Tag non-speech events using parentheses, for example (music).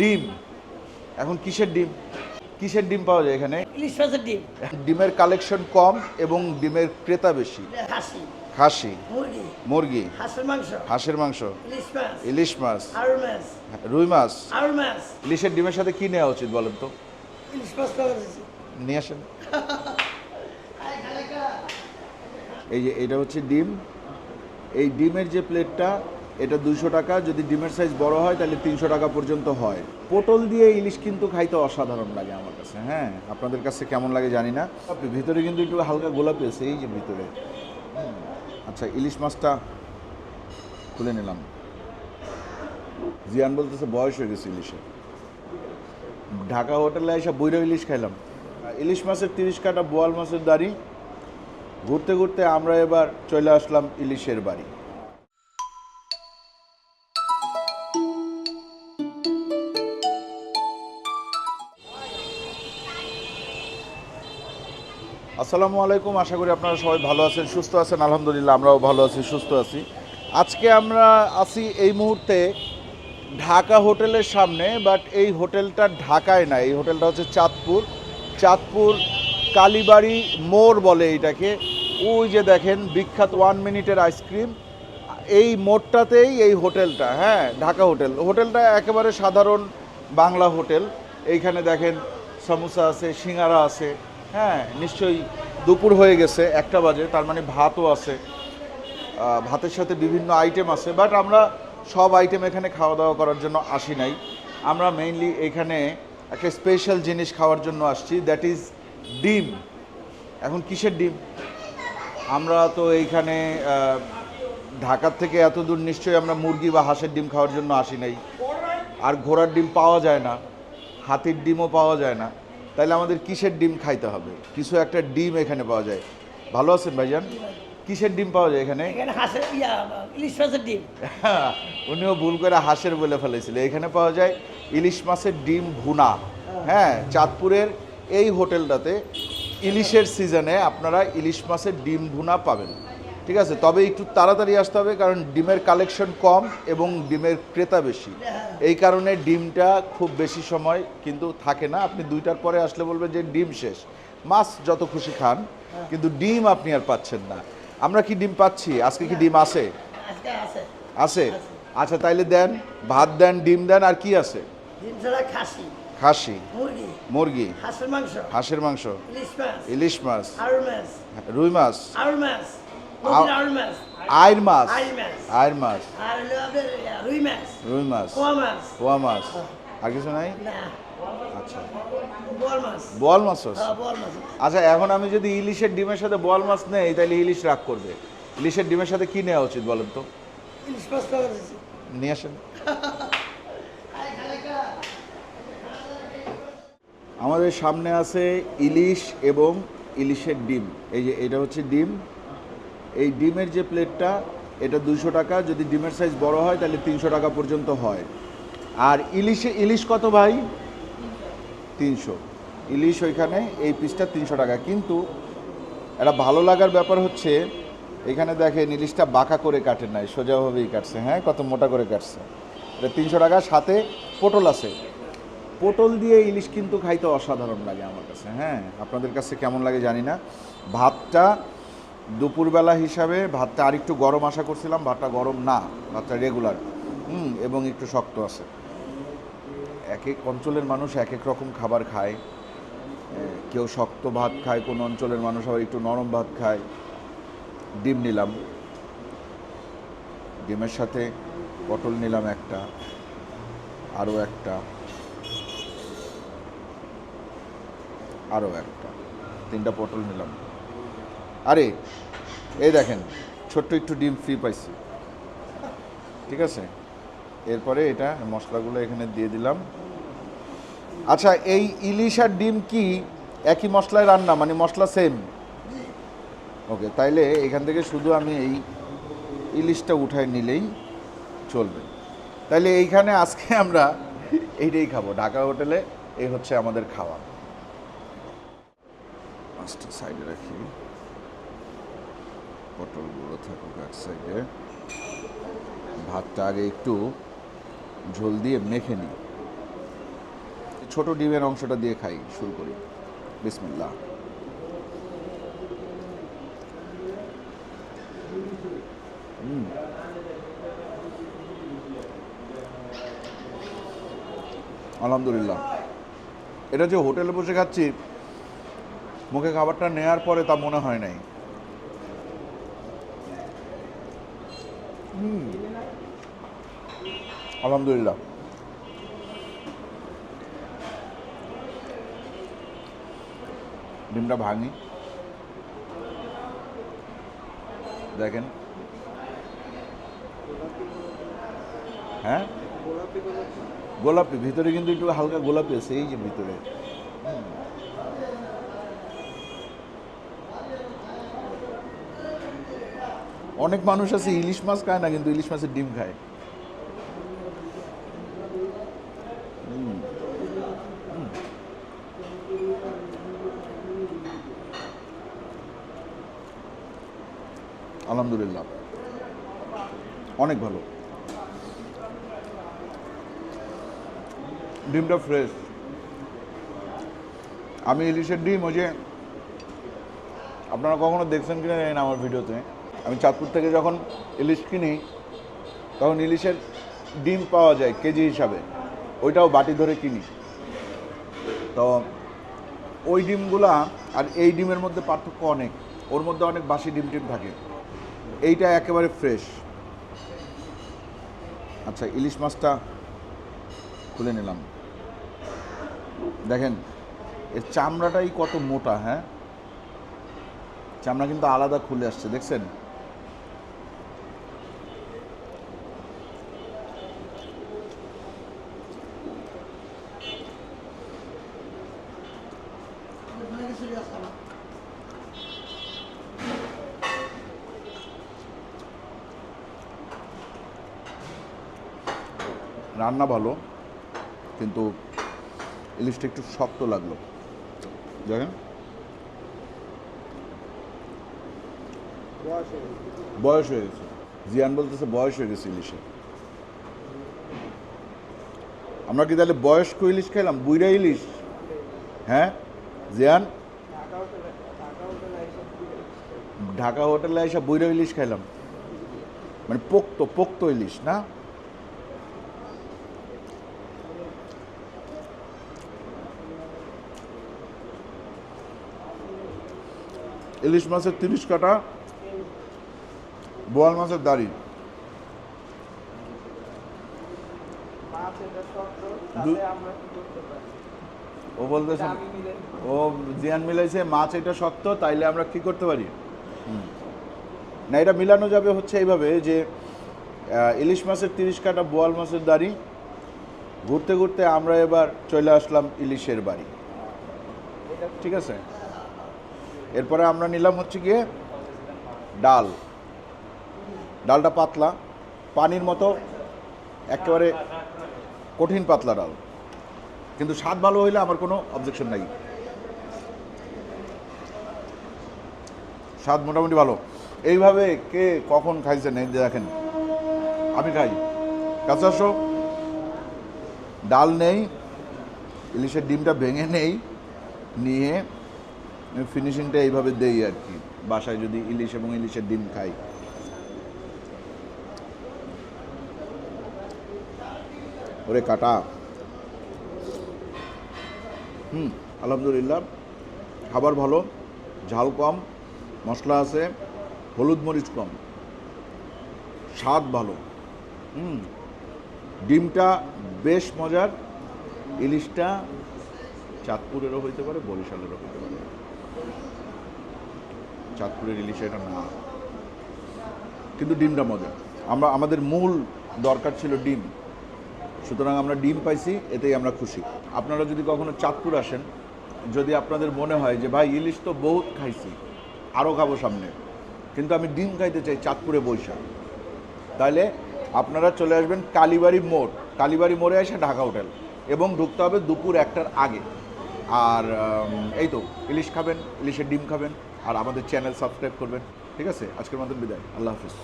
ডিম। এখন কিসের ডিম? কিসের ডিম পাওয়া যায় এখানে? ইলিশ মাছের ডিম। ডিমের কালেকশন কম এবং ডিমের ক্রেতা বেশি। খাসি মুরগি। হাঁসের মাংস। হাঁসের মাংস। ইলিশ মাছ। রুই মাছ। ইলিশের ডিমের সাথে কি নেওয়া উচিত বলেন তো? ইলিশ মাছ নিয়ে আসেন। এই যে এটা হচ্ছে ডিম। এই ডিমের যে প্লেটটা এটা দুশো টাকা, যদি ডিমের সাইজ বড় হয় তাহলে তিনশো টাকা পর্যন্ত হয়। পটল দিয়ে ইলিশ কিন্তু খাইতে অসাধারণ লাগে আমার কাছে হ্যাঁ? আপনাদের কাছে কেমন লাগে জানি না। ভিতরে কিন্তু একটু হালকা গোলাপি আছে, এই যে ভিতরে। আচ্ছা ইলিশ মাছটা খুলে নিলাম। জিয়ান বলতেছে, বয়স হয়ে গেছে ইলিশে। ঢাকা হোটেলে এসে বৈরব ইলিশ খাইলাম। ইলিশ মাছের তিরিশ কাটা বোয়াল মাছের দাড়ি। ঘুরতে ঘুরতে আমরা এবার চলে আসলাম ইলিশের বাড়ি। আসসালামু আলাইকুম, আশা করি আপনারা সবাই ভালো আছেন, সুস্থ আছেন, আলহামদুলিল্লাহ আমরাও ভালো আছি, সুস্থ আছি। আজকে আমরা আছি এই মুহূর্তে ঢাকা হোটেলের সামনে, বাট এই হোটেলটা ঢাকায় না, এই হোটেলটা হচ্ছে চাঁদপুর। চাঁদপুর কালীবাড়ি মোড় বলে এইটাকে ওই যে দেখেন, বিখ্যাত ওয়ান মিনিটের আইসক্রিম এই মোড়টাতেই এই হোটেলটা হ্যাঁ ঢাকা হোটেল। হোটেলটা একেবারে সাধারণ বাংলা হোটেল। এইখানে দেখেন, সমোসা আছে, সিঙ্গারা আছে হ্যাঁ নিশ্চয়ই দুপুর হয়ে গেছে, একটা বাজে, তার মানে ভাতও আছে। ভাতের সাথে বিভিন্ন আইটেম আছে বাট আমরা সব আইটেম এখানে খাওয়া দাওয়া করার জন্য আসি নাই। আমরা মেইনলি এখানে একটা স্পেশাল জিনিস খাওয়ার জন্য আসছি দ্যাট ইজ ডিম। এখন কিসের ডিম? আমরা তো এইখানে ঢাকার থেকে এত দূর নিশ্চয়ই আমরা মুরগি বা হাঁসের ডিম খাওয়ার জন্য আসি নাই। আর ঘোড়ার ডিম পাওয়া যায় না, হাতির ডিমও পাওয়া যায় না। তাইলে আমাদের কিসের ডিম খাইতে হবে? কিছু একটা ডিম এখানে পাওয়া যায়। ভালো আছেন ভাইজান? কিসের ডিম পাওয়া যায় এখানে? এখানে হাঁসের ইলিশ মাছের ডিম। (laughs) উনিও ভুল করে হাঁসের বলে ফেলেছিল। এখানে পাওয়া যায় ইলিশ মাছের ডিম ভুনা। হ্যাঁ চাঁদপুরের এই হোটেলটাতে ইলিশের সিজনে আপনারা ইলিশ মাছের ডিম ভুনা পাবেন। ঠিক আছে? তবে একটু তাড়াতাড়ি আসতে হবে কারণ ডিমের কালেকশন কম এবং ডিমের ক্রেতা বেশি। এই কারণে ডিমটা খুব বেশি সময় কিন্তু থাকে না। আপনি দুইটার পরে আসলে বলবেন যে ডিম শেষ। মাছ যত খুশি খান কিন্তু ডিম আপনি আর পাচ্ছেন না। আমরা কি ডিম পাচ্ছি? আজকে কি ডিম আছে? আজকে আছে। আচ্ছা তাইলে দেন। ভাত দেন ডিম দেন আর কি আছে? খাসি। মুরগি। হাঁসের মাংস। মাছ। ইলিশ মাছ। রুই মাছ। আইর মাছ আইর মাছ। রুই মাছ রুই মাছ পোয়া মাছ আর কিছু নাই? আচ্ছা। বোয়াল মাছ? হ্যাঁ আচ্ছা এখন আমি যদি ইলিশের ডিমের সাথে বোয়াল মাছ নেই তাহলে ইলিশ রাগ করবে। ইলিশের ডিমের সাথে কি নেওয়া উচিত বলেন তো? ইলিশ মাছ নিয়ে আসেন। আমাদের সামনে আছে ইলিশ এবং ইলিশের ডিম। এই যে এটা হচ্ছে ডিম এই ডিমের যে প্লেটটা, এটা দুশো টাকা। যদি ডিমের সাইজ বড় হয়, তাহলে তিনশো টাকা পর্যন্ত হয়। আর ইলিশে, ইলিশ কত ভাই? তিনশো। ইলিশ ওইখানে, এই পিসটা তিনশো টাকা। কিন্তু একটা ভালো লাগার ব্যাপার হচ্ছে, এখানে দেখেন ইলিশটা বাঁকা করে কাটে নাই, সোজাভাবেই কাটছে। হ্যাঁ কত মোটা করে কাটছে। এটা তিনশো টাকা, সাথে পটল আছে। পটল দিয়ে ইলিশ কিন্তু খাইতে অসাধারণ লাগে আমার কাছে। হ্যাঁ আপনাদের কাছে কেমন লাগে জানি না। ভাতটা দুপুরবেলা হিসাবে ভাতটা আরেকটু গরম আশা করছিলাম, ভাতটা গরম না, ভাতটা রেগুলার হুম, এবং একটু শক্ত আছে। এক এক অঞ্চলের মানুষ এক এক রকম খাবার খায়। কেউ শক্ত ভাত খায়, কোনো অঞ্চলের মানুষ আবার একটু নরম ভাত খায়। ডিম নিলাম। ডিমের সাথে পটল নিলাম একটা, আরও একটা আরও একটা, তিনটা পটল নিলাম। আরে, এই দেখেন, ছোট্ট একটু ডিম ফ্রি পাইছি। ঠিক আছে? এরপরে এটা মশলাগুলো এখানে দিয়ে দিলাম। আচ্ছা এই ইলিশ আর ডিম কি একই মশলায় রান্না? মানে মশলা সেম ওকে, তাইলে এখান থেকে শুধু আমি এই ইলিশটা উঠায় নিলেই চলবে। তাইলে এইখানে আজকে আমরা এইটাই খাব। ঢাকা হোটেলে এই হচ্ছে আমাদের খাওয়া। সাইডে রাখি। পটলগুলো থাকুক এক সাইডে ভাতটা আগে একটু ঝোল দিয়ে মেখে নিই। ছোট ডিমের অংশটা দিয়ে খাই, শুরু করি। বিসমিল্লাহ। আলহামদুলিল্লাহ। এটা যে হোটেলে বসে খাচ্ছি, মুখে খাবারটা নেয়ার পরে তা মনে হয় নাই। আলহামদুলিল্লাহ ডিমটা ভাঙি। দেখেন। হ্যাঁ? গোলাপি। ভিতরে কিন্তু একটু হালকা গোলাপি আছে, এই যে ভিতরে। অনেক মানুষ আছে ইলিশ মাছ খায় না, কিন্তু ইলিশ মাছের ডিম খায় হুম। হুম। আলহামদুলিল্লাহ অনেক ভালো ডিমটা ফ্রেশ আমি ইলিশের ডিম, ওই যে আপনারা কখনো দেখছেন কিনা জানি না আমার ভিডিওতে আমি চাঁদপুর থেকে যখন ইলিশ কিনি, তখন ইলিশের ডিম পাওয়া যায় কেজি হিসাবে। ওইটাও বাটি ধরে কিনি। তো ওই ডিমগুলা আর এই ডিমের মধ্যে পার্থক্য অনেক। ওর মধ্যে অনেক বাসি ডিম টিম থাকে। এইটা একেবারে ফ্রেশ। আচ্ছা ইলিশ মাছটা খুলে নিলাম। দেখেন, এর চামড়াটাই কত মোটা হ্যাঁ? চামড়া কিন্তু আলাদা খুলে আসছে, দেখছেন? রান্না ভালো, কিন্তু ইলিশটা একটু শক্ত লাগল। দেখেন। বয়স হয়ে গেছে। জিয়ান বলতেছে বয়স হয়ে গেছে ইলিশে। আমরা কি তাহলে বয়স্ক ইলিশ খাইলাম? বুইরা ইলিশ? হ্যাঁ? জিয়ান? ঢাকা হোটেলে এসে বুইরা ইলিশ খাইলাম। মানে পোক্ত পোক্ত ইলিশ, না? ইলিশ মাছের তিরিশ কাটা বোয়াল মাছের দাড়ি। ও বলতেছে ও জিয়ান মিলাইছে, মাছ এটা শক্ত, তাইলে আমরা কি করতে পারি? না, এটা মিলানো যাবে হচ্ছে এইভাবে যে ইলিশ মাছের তিরিশ কাটা বোয়াল মাছের দাড়ি। ঘুরতে ঘুরতে আমরা এবার চলে আসলাম ইলিশের বাড়ি। ঠিক আছে? এরপরে আমরা নিলাম হচ্ছে গিয়ে ডাল। ডালটা পাতলা, পানির মতো একেবারে কঠিন পাতলা ডাল। কিন্তু স্বাদ ভালো হইলে আমার কোনো অবজেকশন নাই। স্বাদ মোটামুটি ভালো। এইভাবে কে কখন খাইছেন এই দেখেন। আমি খাই। কাছে আসো। ডাল নেই, ইলিশের ডিমটা ভেঙে নেই, নিয়ে ফিনিশিংটা এইভাবে দেই আর কি। বাসায় যদি ইলিশ এবং ইলিশের ডিম খাই। ওরে কাটা। হুম, আলহামদুলিল্লাহ। খাবার ভালো, ঝাল কম, মশলা আছে, হলুদ মরিচ কম। স্বাদ ভালো। হুম, ডিমটা বেশ মজার, ইলিশটা চাঁদপুরেরও হইতে পারে, বরিশালেরও হইতে পারে। চাঁদপুরের ইলিশ এটা না। কিন্তু ডিমটা মজা আমরা, আমাদের মূল দরকার ছিল ডিম। সুতরাং আমরা ডিম পাইছি, এতেই আমরা খুশি। আপনারা যদি কখনো চাঁদপুর আসেন, যদি আপনাদের মনে হয় যে, ভাই, ইলিশ তো বহুত খাইছি আরও খাব সামনে। কিন্তু আমি ডিম খাইতে চাই চাঁদপুরে বৈশাখ। তাহলে আপনারা চলে আসবেন কালীবাড়ি মোড়। কালীবাড়ি মোড়ে এসে ঢাকা হোটেল। এবং ঢুকতে হবে দুপুর একটার আগে। আর এই তো, ইলিশ খাবেন, ইলিশের ডিম খাবেন। আর আমাদের চ্যানেল সাবস্ক্রাইব করবেন। ঠিক আছে? আজকের মতন বিদায়। আল্লাহ হাফিজ।